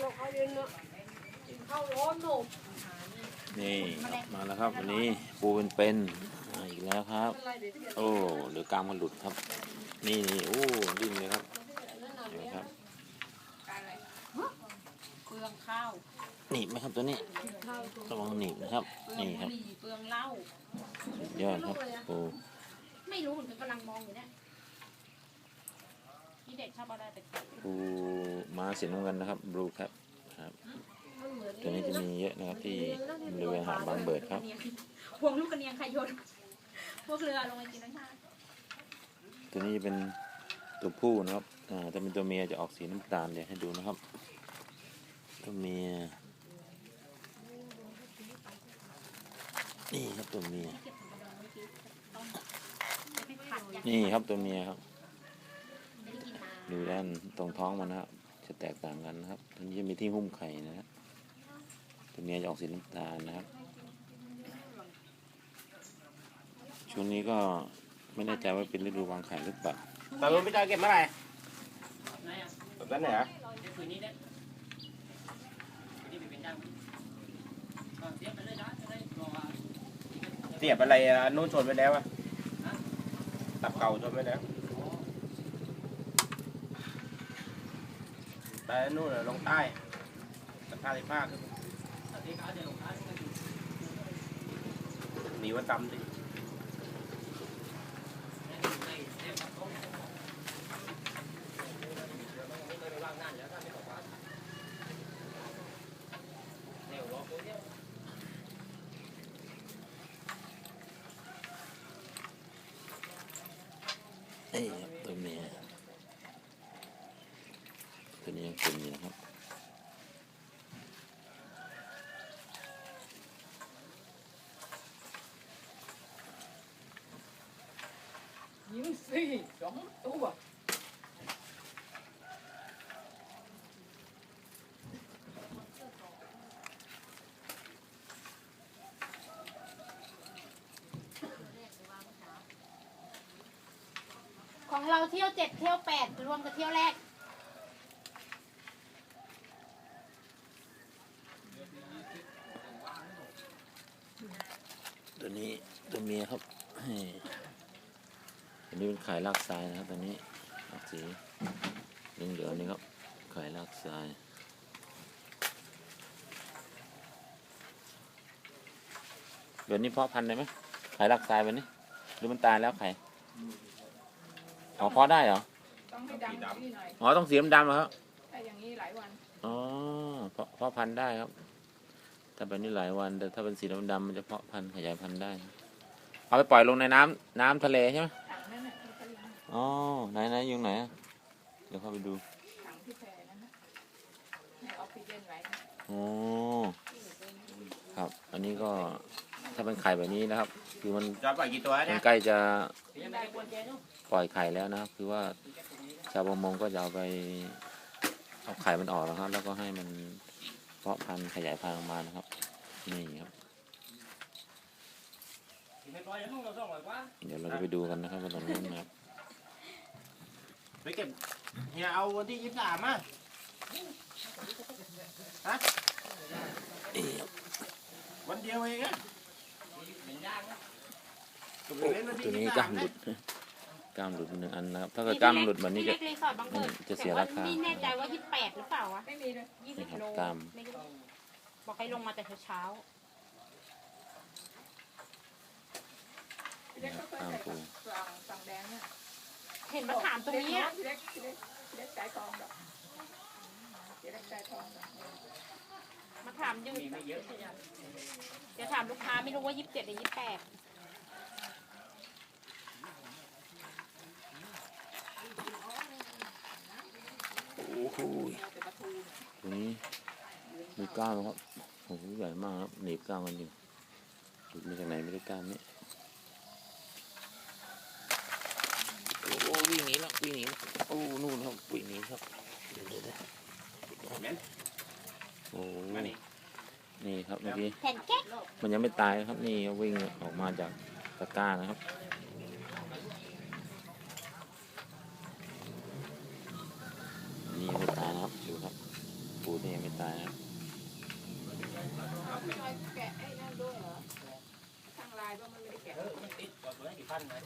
เราเข้าเย็นเนาะกินข้าวร้อนหนูนี่ครับมาแล้วครับวันนี้ปูเป็นเป็นๆมาอีกแล้วครับ อะไรเดี๋ยวที่โอ้เดี๋ยวกลามมันหลุดครับ นี่นี่โอ้ดิ้นเลยครับเห็นไหมครับ เปลืองข้าวหนีบไหมครับตัวนี้ข้าวตัวระวังหนีบนะครับ เปลืองนี่ครับบุหรี่เปลืองเหล้ายอดครับปู ไม่รู้เหมือนกันกำลังมองอยู่เนี่ยที่ เด็กชอบเอาอะไรไปกินปูม้าสีน้ำเงินนะครับบลูครับครับมันเหมือนตัวนี้จะมีเยอะนะครับที่บริเวณหาดบางเบิดครับกะเนียงพวงลูกกระเนียงใครโยนพวกเรือลงไปกินน้ำชาตัวนี้จะเป็นตัวผู้นะครับอ่าถ้าเป็นตัวเมียจะออกสีน้ำตาลเดี๋ยวให้ดูนะครับ ตัวเมียนี่ครับตัวเมียเก็บถุงกระดองไว้กินต้มจะไม่ผัดอย่างนี่ครับตัวเมียครับไม่ได้กินนานดูด้านตรงท้องมันนะครับจะแตกต่างกันนะครับตัวนี้จะมีที่หุ้มไข่นะครับตัวเมียจะออกสีน้ำตาลนะครับ ช่วงนี้ก็ไม่แน่ใจว่าเป็นฤดูวางไข่หรือเปล่าตอนนู้นพี่จอยเก็บเมื่อไหร่ไหนอะแบบนั้นเหรอเดี๋ยวคืนนี้เนี่ยนี่เป็นยังก็เสียบไปเลยนะจะได้รอเสียบอะไรอะนู้นชนไปแล้วอะตับเก่าชนไปแล้ว ไปนู่นน่ะลงใต้ตะกร้าสิบห้าขึ้นหนีวันตำดิเอ้ยครับตัวเมีย ตัวนี้ยังเป็นอยู่นะครับ ยิ้มสิสองตัวของเราเที่ยวเจ็ดเที่ยวแปดรวมกับเที่ยวแรก ตัวนี้ตัวเมียครับเฮ้ยอันนี้เป็นไข่ลากทรายนะครับตัวนี้ออกสีเหลืองเหลืองๆนี่ครับไข่ลากทรายแบบนี้เพาะพันธุ์ได้ไหมไข่ลากทรายแบบนี้หรือมันตายแล้วไข่อ๋อเพาะได้เหรอต้องให้ดำนี่หน่อยอ๋อต้องสีดำๆเหรอครับถ้าอย่างนี้หลายวันอ๋อเพาะเพาะพันธุ์ได้ครับ ถ้าแบบนี้หลายวัน แต่ถ้าเป็นสีดำๆมันจะเพาะพันธุ์ขยายพันธุ์ได้ครับเอาไปปล่อยลงในน้ำน้ำทะเลใช่ไหมถังนั่นน่ะที่เขาเลี้ยงอ๋อไหนไหนอยู่ไหนอะเดี๋ยวเข้าไปดูถังที่แพรนั่นนะให้ออกซิเจนไว้โอ้ครับ อันนี้ก็ถ้าเป็นไข่แบบนี้นะครับ คือมันจอยปล่อยกี่ตัวมัเนี่นยใกล้จะยังไม่ได้กวนใจเนาะปล่อยไข่แล้วนะครับ คือว่าชาวประมงก็จะเอาไปเอาไข่มันออกนะครับ แล้วก็ให้มัน เพาะพันธุ์ขยายพันธุ์ออกมานะครับ นี่ครับไม่ปล่อยยังเราต้องปล่อยว่าเดี๋ยวเราจะไปดูกันนะครับว่าตรงนู้นนะครับ ไปเก็บเฮียเอาวันที่ยี่สิบสามอะฮะวันเดียวเองอะเป็นย่างนะก็ไปเล่นวันที่ตัวนี้ยี่สิบกสาล้ามมหนะลุด กล้ามหลุดหนึ่งอันนะครับ ถ้าเกิดกล้ามหลุดแบบนี้จะเล็กรีสอร์ทบางเบิดจะเสียแต่ว่ราคาไม่แน่ใจว่ายี่สิบแปดหรือเปล่าวะไม่มีเลยยี่สิบนี่ครับโลตาม ไม่รู้บอกให้ลงมาแต่เช้าที่เล็กก็เคยใส่ฝั่งฝั่งแดงเนี่ยๆเห็นมาถามตรงนี้อะที่เล็กที่เล็กที่เล็กสายทองดอกที่เล็กสายทองดอกมาถามอยืมีไม่เยอะใช่ไหมจะถามลูกค้าไม่รู้ว่ายี่สิบเจ็ดหรือยี่สิบแปด โอ้โหเอาแต่ปลาทูเนี่ยตัวนี้มีกล้ามครับโอ้โหใหญ่มากครับหนีบกล้ามกันอยู่หลุดมาจากไหนไม่ได้กล้ามนี้โอ้โหวิ่งหนีแล้ววิ่งหนีแล้วโอ้นู่นครับวิ่งหนีครับเดี๋ยวเดี๋ยวเดี๋ยวโอ้โหมานี่นี่ครับเมื่อกี้แผ่นแก๊กมันยังไม่ตายนะครับนี่วิ่งออกมาจากตะกร้านะครับ นี่ยังไม่ ตายครับแกะไอ้นั่นด้วยเหรอทางลายว่ามันไม่ได้แกะ เออมันติดกับตัวนี้กี่พันนะ